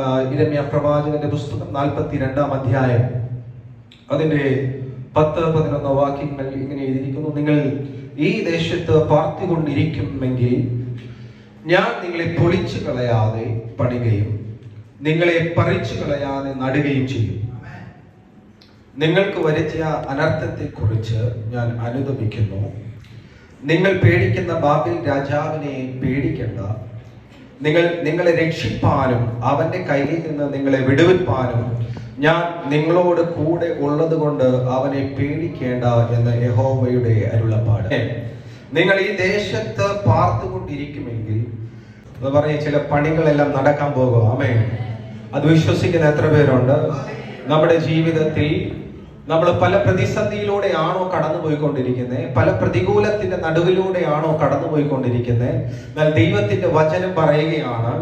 ഇരമ്യ പ്രവാചകന്റെ പുസ്തകം നാൽപ്പത്തി രണ്ടാം അധ്യായം. അതിന്റെ പത്ത് പതിനൊന്ന് വാക്യങ്ങൾ ഇങ്ങനെ എഴുതിയിരിക്കുന്നു. നിങ്ങൾ ഈ ദേശത്ത് പാർത്തുകൊണ്ടിരിക്കുമെങ്കിൽ ഞാൻ നിങ്ങളെ പൊളിച്ചു കളയാതെ പണികയും നിങ്ങളെ പറിച്ചു കളയാതെ നടുകയും ചെയ്യും. നിങ്ങൾക്ക് വരുത്തിയ അനർത്ഥത്തെക്കുറിച്ച് ഞാൻ അനുദപിക്കുന്നു. നിങ്ങൾ പേടിക്കുന്ന ബാബിൽ രാജാവിനെ പേടിക്കേണ്ട. നിങ്ങൾ നിങ്ങളെ രക്ഷിപ്പാനും അവന്റെ കയ്യിൽ നിന്ന് നിങ്ങളെ വിടുവിപ്പാനും ഞാൻ നിങ്ങളോട് കൂടെ ഉള്ളത് കൊണ്ട് അവനെ പേടിക്കേണ്ട എന്ന് യഹോവയുടെ അരുളപ്പാട്. നിങ്ങൾ ഈ ദേശത്ത് പാർത്തുകൊണ്ടിരിക്കുമെങ്കിൽ എന്ന് പറഞ്ഞ ചില പണികളെല്ലാം നടക്കാൻ പോകും. ആമേ അത് വിശ്വസിക്കുന്ന എത്ര പേരുണ്ട്? നമ്മുടെ ജീവിതത്തിൽ നമ്മൾ പല പ്രതിസന്ധിയിലൂടെയാണോ കടന്നു പോയിക്കൊണ്ടിരിക്കുന്നത് പല പ്രതികൂലത്തിന്റെ നടുവിലൂടെയാണോ കടന്നു പോയിക്കൊണ്ടിരിക്കുന്നത് എന്നാൽ ദൈവത്തിന്റെ വചനം പറയുകയാണ്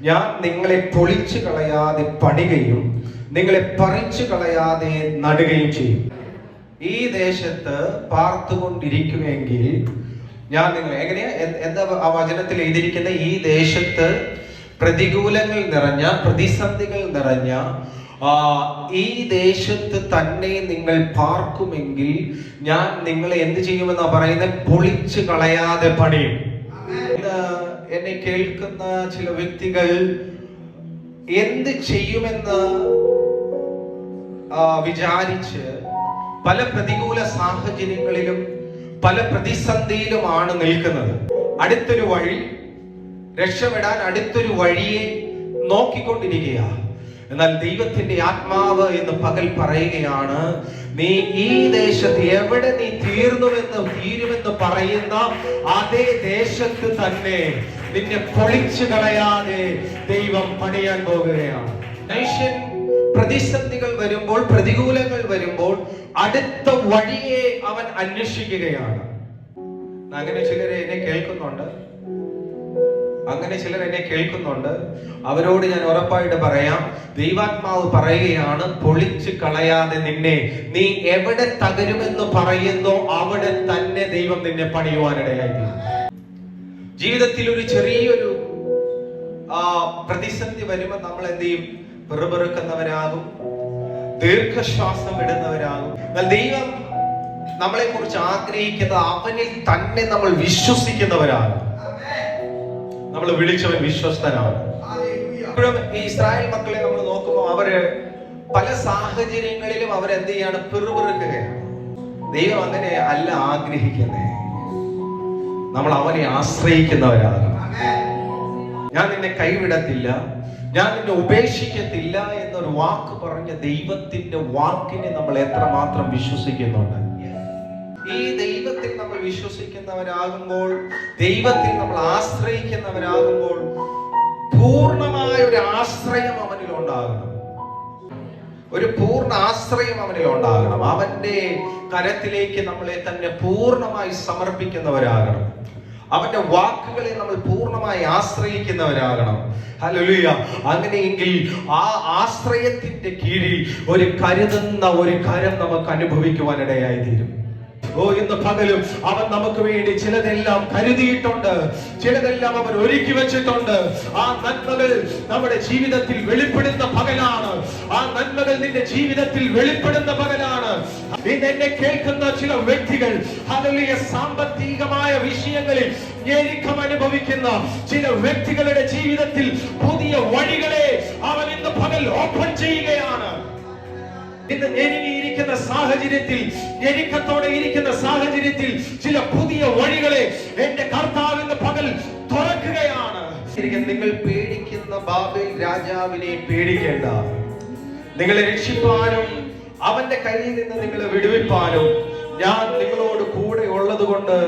ഞാൻ നിങ്ങളെ പൊളിച്ചു കളയാതെ പണികയും നിങ്ങളെ പറിച്ചു കളയാതെ നടുകയും ചെയ്യും. ഈ ദേശത്ത് പാർത്തുകൊണ്ടിരിക്കുമെങ്കിൽ ഞാൻ നിങ്ങൾ എങ്ങനെയാ? എന്താ ആ വചനത്തിൽ എഴുതിയിരിക്കുന്ന ഈ ദേശത്ത് പ്രതികൂലങ്ങൾ നിറഞ്ഞ പ്രതിസന്ധികൾ നിറഞ്ഞ ഈ ദേശത്ത് തന്നെ നിങ്ങൾ പാർക്കുമെങ്കിൽ ഞാൻ നിങ്ങളെ എന്ത് ചെയ്യുമെന്നാ പറയുന്നത് പൊളിച്ചു കളയാതെ പണിയും. എന്നെ കേൾക്കുന്ന ചില വ്യക്തികൾ എന്ത് ചെയ്യുമെന്ന് വിചാരിച്ച് പല പ്രതികൂല സാഹചര്യങ്ങളിലും പല പ്രതിസന്ധിയിലുമാണ് നിൽക്കുന്നത്. അടുത്തൊരു വഴി രക്ഷപ്പെടാൻ അടുത്തൊരു വഴിയെ നോക്കിക്കൊണ്ടിരിക്കുക എന്നാൽ ദൈവത്തിന്റെ ആത്മാവ് എന്ന് പകൽ പറയുകയാണ് നീ ഈ ദേശത്ത് എവിടെ നീ തീർന്നുവെന്ന് തീരുമെന്ന് പറയുന്ന അതേ ദേശത്ത് തന്നെ നിന്നെ പൊളിച്ചു കളയാതെ ദൈവം പണിയാൻ പോകുകയാണ്. മനുഷ്യൻ പ്രതിസന്ധികൾ വരുമ്പോൾ പ്രതികൂലങ്ങൾ വരുമ്പോൾ അടുത്ത വഴിയെ അവൻ അന്വേഷിക്കുകയാണ്. അങ്ങനെ ചിലരെ എന്നെ കേൾക്കുന്നുണ്ട്. അങ്ങനെ ചിലർ എന്നെ കേൾക്കുന്നുണ്ട്. അവരോട് ഞാൻ ഉറപ്പായിട്ട് പറയാം ദൈവാത്മാവ് പറയുകയാണ് പൊളിച്ചു കളയാതെ നിന്നെ. നീ എവിടെ തകരുമെന്ന് പറയുന്നോ അവിടെ തന്നെ ദൈവം നിന്നെ പണിയുവാനിടയായി ജീവിതത്തിൽ ഒരു ചെറിയൊരു ആ പ്രതിസന്ധി വരുമ്പോൾ നമ്മൾ എന്ത് ചെയ്യും? പെറുപെറുക്കുന്നവരാകും ദീർഘശ്വാസം ഇടുന്നവരാകും ദൈവം നമ്മളെ കുറിച്ച് ആഗ്രഹിക്കുന്നത് അവനിൽ തന്നെ നമ്മൾ വിശ്വസിക്കുന്നവരാകും നമ്മൾ വിളിച്ചവൻ വിശ്വസ്തനാണ്. ഇപ്പോഴും ഈ ഇസ്രായേൽ മക്കളെ നമ്മൾ നോക്കുമ്പോൾ അവർ പല സാഹചര്യങ്ങളിലും അവരെന്ത് ചെയ്യാണ് പിറുപിറുക്കുകയാണ്. ദൈവം അങ്ങനെ അല്ല ആഗ്രഹിക്കുന്നത് നമ്മൾ അവനെ ആശ്രയിക്കുന്നവരാണ്. ഞാൻ നിന്നെ കൈവിടത്തില്ല. ഞാൻ നിന്നെ ഉപേക്ഷിക്കത്തില്ല എന്നൊരു വാക്ക് പറഞ്ഞ ദൈവത്തിന്റെ വാക്കിനെ നമ്മൾ എത്രമാത്രം വിശ്വസിക്കുന്നുണ്ട്? ഈ നമ്മൾ വിശ്വസിക്കുന്നവരാകുമ്പോൾ ദൈവത്തിൽ നമ്മൾ ആശ്രയിക്കുന്നവരാകുമ്പോൾ പൂർണമായ ഒരു ആശ്രയം അവനിൽ ഉണ്ടാകണം. ഒരു പൂർണ ആശ്രയം അവനിൽ ഉണ്ടാകണം. അവന്റെ കരത്തിലേക്ക് നമ്മളെ തന്നെ പൂർണമായി സമർപ്പിക്കുന്നവരാകണം. അവന്റെ വാക്കുകളെ നമ്മൾ പൂർണമായി ആശ്രയിക്കുന്നവരാകണം. ഹല്ലേലൂയ. അങ്ങനെയെങ്കിൽ ആ ആശ്രയത്തിന്റെ കീഴിൽ ഒരു കരുതുന്ന ഒരു കരം നമുക്ക് അനുഭവിക്കുവാനിടയായി തീരും ഓ ഇന്ന് പകലും അവൻ നമുക്ക് വേണ്ടി ചിലതെല്ലാം കരുതിയിട്ടുണ്ട്. ചിലതെല്ലാം അവൻ ഒരുക്കി വെച്ചിട്ടുണ്ട്. ആ നന്മകൾ നമ്മുടെ ജീവിതത്തിൽ വെളിപ്പെടുന്ന പകലാണ്. ആ നന്മകൾ നിന്റെ ജീവിതത്തിൽ വെളിപ്പെടുന്ന പകലാണ്. എന്നെ കേൾക്കുന്ന ചില വ്യക്തികൾ അതിലെ സാമ്പത്തികമായ വിഷയങ്ങളിൽ ഞെരുക്കം അനുഭവിക്കുന്ന ചില വ്യക്തികളുടെ ജീവിതത്തിൽ പുതിയ വഴികളെ അവൻ ഇന്ന് പകൽ ഓപ്പൺ ചെയ്യുകയാണ്. ഇന്ന് ഞെരുങ്ങിയിരിക്കുന്ന സാഹചര്യത്തിൽ ഞെരുക്കത്തോടെ ഇരിക്കുന്ന സാഹചര്യത്തിൽ ചില പുതിയ വഴികളെ എന്റെ കർത്താവിന്റെ പകൽ തുറക്കുകയാണ്. നിങ്ങൾ പേടിക്കുന്ന ബാബേൽ രാജാവിനെ പേടിക്കേണ്ട. നിങ്ങളെ രക്ഷിപ്പാനും അവന്റെ കയ്യിൽ നിന്ന് നിങ്ങളെ വിടുവിപ്പാനും ഞാൻ നിങ്ങളോട് കൂടെ ഉള്ളത് കൊണ്ട്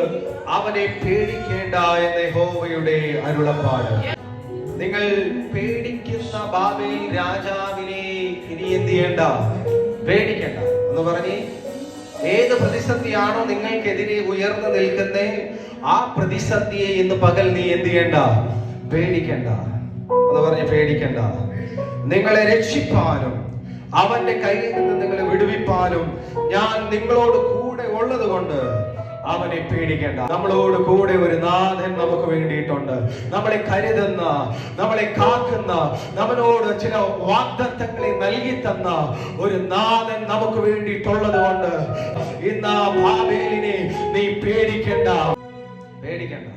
അവനെ പേടിക്കേണ്ട എന്ന ഹോവയുടെ അരുളപ്പാട്. നിങ്ങൾ പേടിക്കുന്ന ബാബേൽ രാജാവിനെ ഇനി എന്ത് ചെയ്യണ്ട? പേടിക്കണ്ട. എന്ന് പറഞ്ഞ് ഏത് പ്രതിസന്ധിയാണോ നിങ്ങൾക്കെതിരെ ഉയർന്നു നിൽക്കുന്നേ ആ പ്രതിസന്ധിയെ ഇന്ന് പകൽ നീ എന്ത് ചെയ്യണ്ട? പേടിക്കണ്ട. എന്ന് പറഞ്ഞ് പേടിക്കണ്ട. നിങ്ങളെ രക്ഷിപ്പാനും അവന്റെ കയ്യിൽ നിന്ന് നിങ്ങളെ വിടുവിപ്പാനും ഞാൻ നിങ്ങളോട് കൂടെ ഉള്ളത് കൊണ്ട് അവനെ പേടിക്കേണ്ട. നമ്മളോട് കൂടെ ഒരു നാഥൻ നമുക്ക് വേണ്ടിയിട്ടുണ്ട്. നമ്മളെ കരുതുന്ന നമ്മളെ കാക്കുന്ന നമ്മളോട് ചില വാഗ്ദത്തങ്ങളെ നൽകി തന്ന ഒരു നാഥൻ നമുക്ക് വേണ്ടിയിട്ടുള്ളത് കൊണ്ട് ഇന്ന് ആ ബാബേലിനെ നീ പേടിക്കണ്ട. പേടിക്കണ്ട.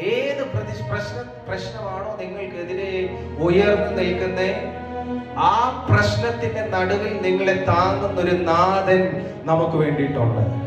ഏത് പ്രതി പ്രശ്ന പ്രശ്നമാണോ നിങ്ങൾക്കെതിരെ ഉയർന്നു നിൽക്കുന്നേ ആ പ്രശ്നത്തിന്റെ നടുവിൽ നിങ്ങളെ താങ്ങുന്ന ഒരു നാഥൻ നമുക്ക് വേണ്ടിയിട്ടുണ്ട്.